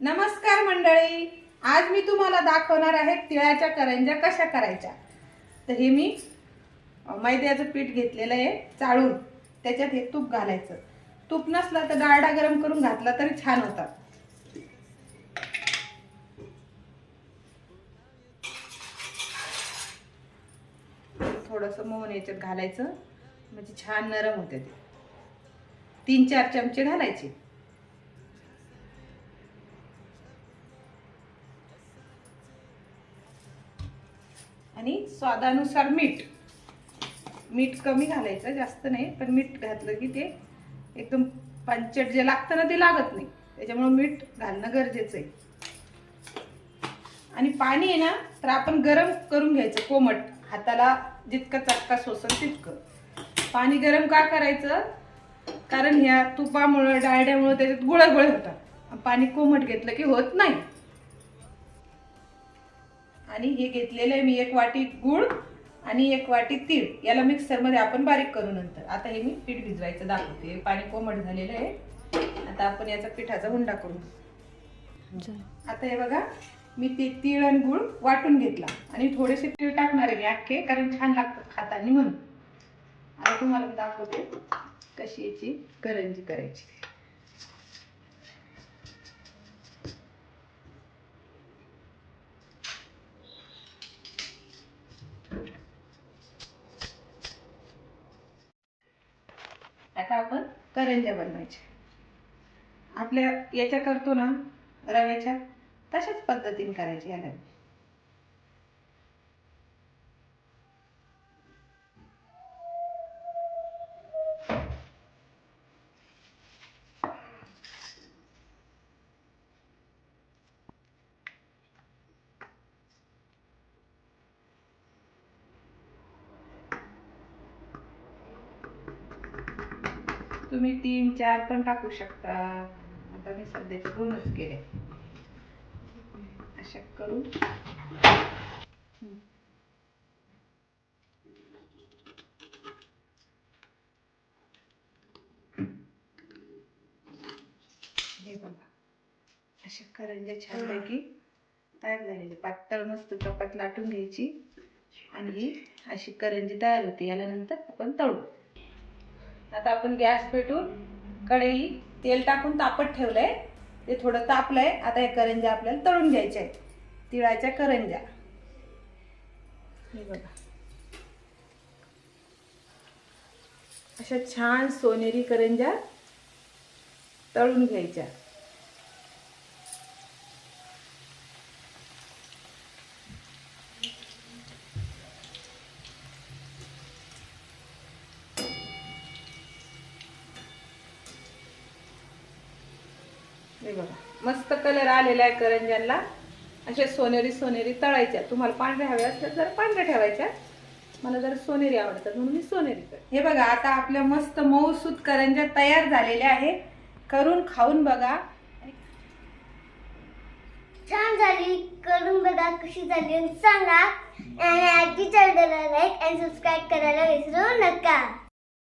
नमस्कार मंडळी. आज मी तुम्हाला दाखवणार आहे तिळाच्या करंज्या कशा करायच्या. तर हे मी मैद्याचं पीठ घेतलेलं आहे चाळून. त्याच्यात हे तूप घालायचं. तूप नसलं तर डाळडा गरम करून घातला तरी छान होतात. थोडंसं मोहन याच्यात घालायचं. म्हणजे छान नरम होते ते. तीन चार चमचे घालायचे. आणि स्वादानुसार मीठ. मीठ कमी घालायचं जास्त नाही पण मीठ घातलं की ते एकदम पंचट जे लागतं ना ते लागत नाही. त्याच्यामुळं मीठ घालणं गरजेचं आहे. आणि पाणी आहे ना तर आपण गरम करून घ्यायचं कोमट. हाताला जितकं चटका सोसल तितकं. पाणी गरम का करायचं? कारण ह्या तुपामुळं डाळड्यामुळं त्याच्यात गुळ होतात. पाणी कोमट घेतलं की होत नाही. आणि हे घेतलेलं आहे मी एक वाटी गूळ आणि एक वाटी तीळ. याला मिक्सरमध्ये आपण बारीक करू नंतर. आता हे मी पीठ भिजवायचं दाखवते. पाणी कोमट झालेलं आहे. आता आपण याचा पिठाचा हुंडा करू. आता हे बघा मी ते तीळ आणि गूळ वाटून घेतला. आणि थोडेसे तीळ टाकणार आहे मी अख्खे कारण छान लागतात खाताना म्हणून. आता तुम्हाला दाखवते कशी याची करंजी करायची. आता आपण करंज्या बनवायच्या. आपल्या याच्या करतो ना रव्याच्या तशाच पद्धतीने करायची याला तुम्ही तीन चार पण टाकू शकता. आता मी सध्या दोनच केले. अशा करून हे बघा. अशा करंज्या छानपैकी तयार झालेली पातळ मस्त चपात लाटून घ्यायची. आणि ही अशी करंजी तयार होते. याला नंतर आपण तळू. आता आपण गॅस पेटून कढई तेल टाकून तापत ठेवलं आहे ते थोडं तापलं आहे आता हे करंज्या आपल्याला तळून घ्यायच्या आहेत तिळाच्या करंज्या. हे बघा. अशा छान सोनेरी करंज्या तळून घ्यायच्या. हे बघा. मस्त कलर आलेला आहे करंज्यांना अशा सोनेरी सोनेरी तळायच्या. तुम्हाला पांढऱ्या हव्या असल्या तर पांढऱ्या ठेवायच्या. मला जर सोनेरी आवडतात म्हणून मी सोनेरी करते. हे बघा आता आपल्या मस्त मऊसूत करंज्या तयार झालेल्या आहे करून खाऊन बघा. छान झाली. करून बघा कशी झाली सांगा. आणि आजी चॅनलला लाईक आणि सबस्क्राईब करायला विसरू नका.